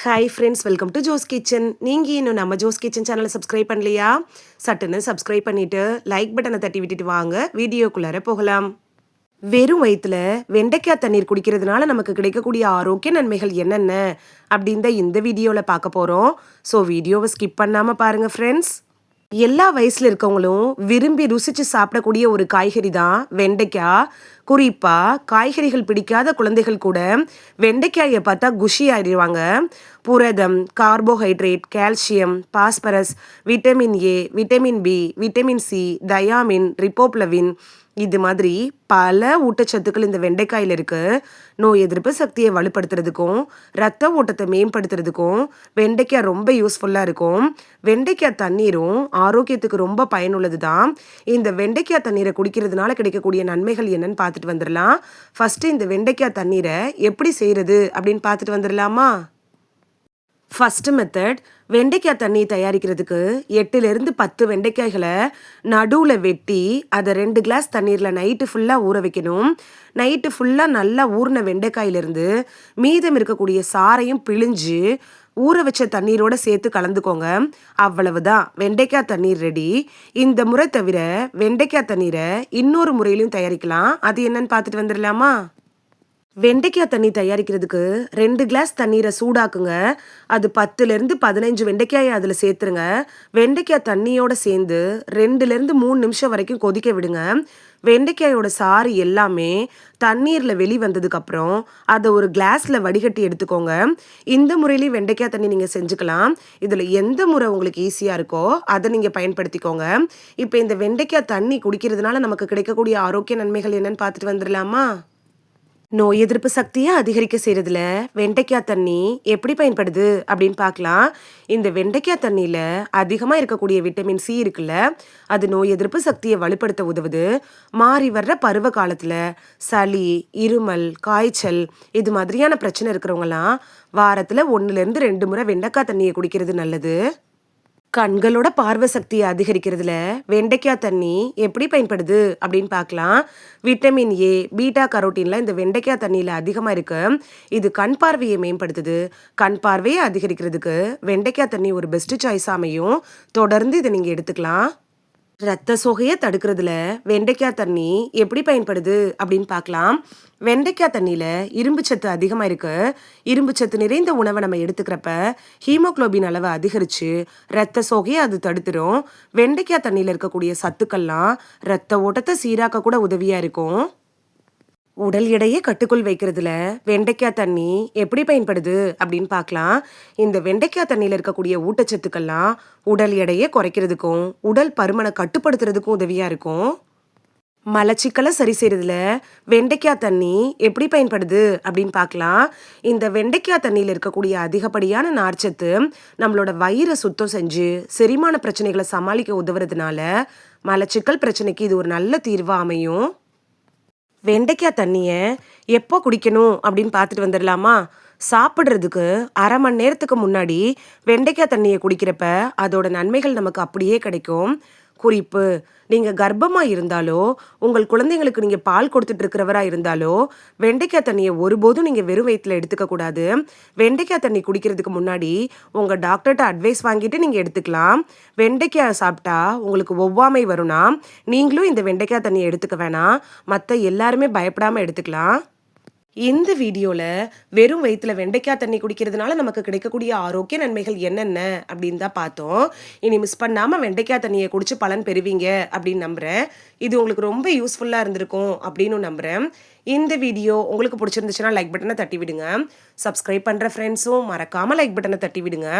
Hi friends welcome to Jo's kitchen நீங்கள் இன்னும் நம்ம ஜோஸ் கிச்சன் சேனலை சப்ஸ்கிரைப் பண்ணலையா? சட்டுன்னு சப்ஸ்கிரைப் பண்ணிவிட்டு லைக் பட்டனை தட்டி விட்டுட்டு வாங்க. வீடியோக்குள்ளார போகலாம். வெறும் வயிற்றுல வெண்டைக்காய் தண்ணீர் குடிக்கிறதுனால நமக்கு கிடைக்கக்கூடிய ஆரோக்கிய நன்மைகள் என்னென்ன? அப்படின்னு தான் இந்த வீடியோவில் பார்க்க போகிறோம் ஸோ வீடியோவை ஸ்கிப் பண்ணாமல் பாருங்கள் ஃப்ரெண்ட்ஸ் எல்லா வயசுல இருக்கவங்களும் விரும்பி ருசிச்சு சாப்பிடக்கூடிய ஒரு காய்கறி தான் வெண்டைக்காய். குறிப்பா காய்கறிகள் பிடிக்காத குழந்தைகள் கூட வெண்டைக்காயை பார்த்தா குஷி ஆயிடுவாங்க. புரதம் carbohydrate calcium phosphorus vitamin A vitamin B vitamin C thiamine riboflavin இது மாதிரி பல ஊட்டச்சத்துக்கள் இந்த வெண்டைக்காயில் இருக்குது நோய் எதிர்ப்பு சக்தியை வலுப்படுத்துறதுக்கும் ரத்த ஓட்டத்தை மேம்படுத்துறதுக்கும் வெண்டைக்காய் ரொம்ப யூஸ்ஃபுல்லாக இருக்கும். வெண்டைக்காய் தண்ணீரும் ஆரோக்கியத்துக்கு ரொம்ப பயனுள்ளது தான் இந்த வெண்டைக்காய் தண்ணீரை குடிக்கிறதுனால கிடைக்கக்கூடிய நன்மைகள் என்னன்னு பார்த்துட்டு வந்துடலாம் ஃபஸ்ட்டு இந்த வெண்டைக்காய் தண்ணீரை எப்படி செய்கிறது அப்படின்னு பார்த்துட்டு வந்துடலாமா ஃபஸ்ட்டு மெத்தட் வெண்டைக்காய் தண்ணி தயாரிக்கிறதுக்கு எட்டுலேருந்து பத்து வெண்டைக்காய்களை நடுவில் வெட்டி அதை ரெண்டு கிளாஸ் தண்ணீரில் நைட்டு ஃபுல்லாக ஊற வைக்கணும். நைட்டு ஃபுல்லாக நல்லா ஊறின வெண்டைக்காயிலிருந்து மீதம் இருக்கக்கூடிய சாரையும் பிழிஞ்சு ஊற வச்ச தண்ணீரோடு சேர்த்து கலந்துக்கோங்க. அவ்வளவுதான். வெண்டைக்காய் தண்ணீர் ரெடி இந்த முறை தவிர வெண்டைக்காய் தண்ணீரை இன்னொரு முறையிலையும் தயாரிக்கலாம். அது என்னன்னு பார்த்துட்டு வந்துடலாமா? வெண்டைக்காய் தண்ணி தயாரிக்கிறதுக்கு ரெண்டு கிளாஸ் தண்ணீரை சூடாக்குங்க. அது பத்துலேருந்து பதினஞ்சு வெண்டைக்காயை அதில் சேர்த்துருங்க. வெண்டைக்காய் தண்ணியோடு சேர்ந்து ரெண்டுலேருந்து மூணு நிமிஷம் வரைக்கும் கொதிக்க விடுங்க. வெண்டைக்காயோட சாறு எல்லாமே தண்ணீரில் வெளி வந்ததுக்கப்புறம் அதை ஒரு கிளாஸில் வடிகட்டி எடுத்துக்கோங்க. இந்த முறையிலையும் வெண்டைக்காய் தண்ணி நீங்கள் செஞ்சுக்கலாம். இதில் எந்த முறை உங்களுக்கு ஈஸியாக இருக்கோ அதை நீங்கள் பயன்படுத்திக்கோங்க. இப்போ இந்த வெண்டைக்காய் தண்ணி குடிக்கிறதுனால நமக்கு கிடைக்கக்கூடிய ஆரோக்கிய நன்மைகள் என்னன்னு பார்த்துட்டு வந்துடலாமா? நோய் எதிர்ப்பு சக்தியை அதிகரிக்க செய்கிறதுல வெண்டைக்காய் தண்ணி எப்படி பயன்படுது அப்படின்னு பார்க்கலாம். இந்த வெண்டைக்காய் தண்ணியில் அதிகமாக இருக்கக்கூடிய விட்டமின் சி இருக்குல்ல அது நோய் எதிர்ப்பு சக்தியை வலுப்படுத்த உதவுது. மாறி வர்ற பருவ காலத்தில் சளி இருமல் காய்ச்சல் இது மாதிரியான பிரச்சனை இருக்கிறவங்கலாம் வாரத்தில் ஒன்றுலேருந்து ரெண்டு முறை வெண்டைக்காய் தண்ணியை குடிக்கிறது நல்லது. கண்களோட பார்வை சக்தியை அதிகரிக்கிறதுல வெண்டைக்காய் தண்ணி எப்படி பயன்படுது அப்படின்னு பார்க்கலாம். விட்டமின் ஏ பீட்டா கரோட்டின்ல இந்த வெண்டைக்காய் தண்ணியில் அதிகமாக இருக்கு இது கண் பார்வையை மேம்படுத்துது. கண் பார்வையை அதிகரிக்கிறதுக்கு வெண்டைக்காய் தண்ணி ஒரு பெஸ்ட் சாய்ஸ் அமையும். தொடர்ந்து இதை நீங்கள் எடுத்துக்கலாம். ரத்த சோகையை தடுக்கிறதுல வெண்டைக்காய் தண்ணி எப்படி பயன்படுது அப்படின்னு பார்க்கலாம். வெண்டைக்காய் தண்ணியில் இரும்பு சத்து அதிகமாக இருக்கு. இரும்பு சத்து நிறைந்த உணவை நம்ம எடுத்துக்கிறப்ப ஹீமோக்ளோபின் அளவை அதிகரித்து ரத்த சோகையை அது தடுத்துரும். வெண்டைக்காய் தண்ணியில் இருக்கக்கூடிய சத்துக்கள்லாம் ரத்த ஓட்டத்தை சீராக்க கூட உதவியாக இருக்கும். உடல் எடையை கட்டுக்குள் வைக்கிறதுல வெண்டைக்காய் தண்ணி எப்படி பயன்படுது அப்படின்னு பார்க்கலாம். இந்த வெண்டைக்காய் தண்ணியில் இருக்கக்கூடிய ஊட்டச்சத்துக்கள்லாம் உடல் எடையை குறைக்கிறதுக்கும் உடல் பருமனை கட்டுப்படுத்துறதுக்கும் உதவியாக இருக்கும். மலச்சிக்கலை சரி செய்யறதுல வெண்டைக்காய் தண்ணி எப்படி பயன்படுது அப்படின்னு பார்க்கலாம். இந்த வெண்டைக்காய் தண்ணியில் இருக்கக்கூடிய அதிகப்படியான நார்ச்சத்து நம்மளோட வயிறை சுத்தம் செஞ்சு செரிமான பிரச்சனைகளை சமாளிக்க உதவுறதுனால மலச்சிக்கல் பிரச்சனைக்கு இது ஒரு நல்ல தீர்வாக அமையும். வெண்டைக்காய் தண்ணியை எப்போ குடிக்கணும் அப்படின்னு பார்த்துட்டு வந்துடலாமா சாப்பிட்றதுக்கு அரை மணி நேரத்துக்கு முன்னாடி வெண்டைக்காய் தண்ணியை குடிக்கிறப்ப அதோட நன்மைகள் நமக்கு அப்படியே கிடைக்கும். குறிப்பு. நீங்கள் கர்ப்பமாக இருந்தாலோ உங்கள் குழந்தைங்களுக்கு நீங்கள் பால் கொடுத்துட்டு இருக்கிறவரா இருந்தாலோ வெண்டைக்காய் தண்ணியை ஒருபோதும் நீங்கள் வெறும் வயிற்றில் எடுத்துக்கக்கூடாது வெண்டைக்காய் தண்ணி குடிக்கிறதுக்கு முன்னாடி உங்கள் டாக்டர்கிட்ட அட்வைஸ் வாங்கிட்டு நீங்கள் எடுத்துக்கலாம். வெண்டைக்காய் சாப்பிட்டா உங்களுக்கு ஒவ்வாமை வரும்னா நீங்களும் இந்த வெண்டைக்காய் தண்ணியை எடுத்துக்க வேணாம். மற்ற எல்லாருமே பயப்படாமல் எடுத்துக்கலாம். இந்த வீடியோவில் வெறும் வயிற்றுல வெண்டைக்காய் தண்ணி குடிக்கிறதுனால நமக்கு கிடைக்கக்கூடிய ஆரோக்கிய நன்மைகள் என்னென்ன அப்படின்னு தான் பார்த்தோம். இனி மிஸ் பண்ணாமல் வெண்டைக்காய் தண்ணியை குடிச்சு பலன் பெறுவீங்க அப்படின்னு நம்புகிறேன் இது உங்களுக்கு ரொம்ப யூஸ்ஃபுல்லாக இருந்திருக்கும் அப்படின்னு நம்புகிறேன் இந்த வீடியோ உங்களுக்கு பிடிச்சிருந்துச்சுன்னா லைக் பட்டனை தட்டி விடுங்க. சப்ஸ்கிரைப் பண்ணுற ஃப்ரெண்ட்ஸும் மறக்காமல் லைக் பட்டனை தட்டி விடுங்க.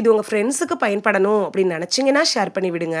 இது உங்கள் ஃப்ரெண்ட்ஸுக்கு பயன்படணும் அப்படின்னு நினச்சிங்கன்னா ஷேர் பண்ணி விடுங்க.